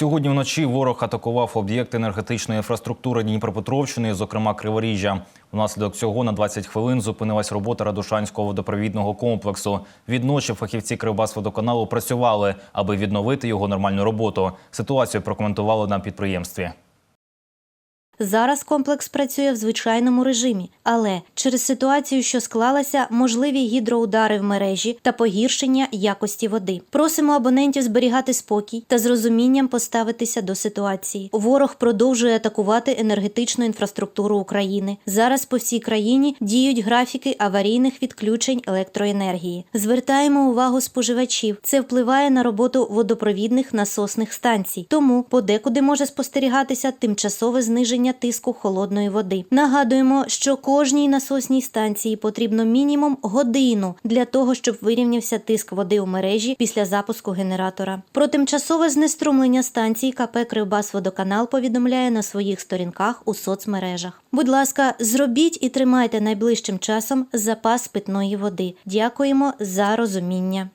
Сьогодні вночі ворог атакував об'єкти енергетичної інфраструктури Дніпропетровщини, зокрема Криворіжжя. Внаслідок цього на 20 хвилин зупинилась робота Радушанського водопровідного комплексу. Відночі фахівці Кривбасводоканалу працювали, аби відновити його нормальну роботу. Ситуацію прокоментували на підприємстві. Зараз комплекс працює в звичайному режимі, але через ситуацію, що склалася, можливі гідроудари в мережі та погіршення якості води. Просимо абонентів зберігати спокій та з розумінням поставитися до ситуації. Ворог продовжує атакувати енергетичну інфраструктуру України. Зараз по всій країні діють графіки аварійних відключень електроенергії. Звертаємо увагу споживачів. Це впливає на роботу водопровідних насосних станцій. Тому подекуди може спостерігатися тимчасове зниження тиску холодної води. Нагадуємо, що кожній насосній станції потрібно мінімум годину для того, щоб вирівнявся тиск води у мережі після запуску генератора. Про тимчасове знеструмлення станцій КП Кривбасводоканал повідомляє на своїх сторінках у соцмережах. Будь ласка, зробіть і тримайте найближчим часом запас питної води. Дякуємо за розуміння.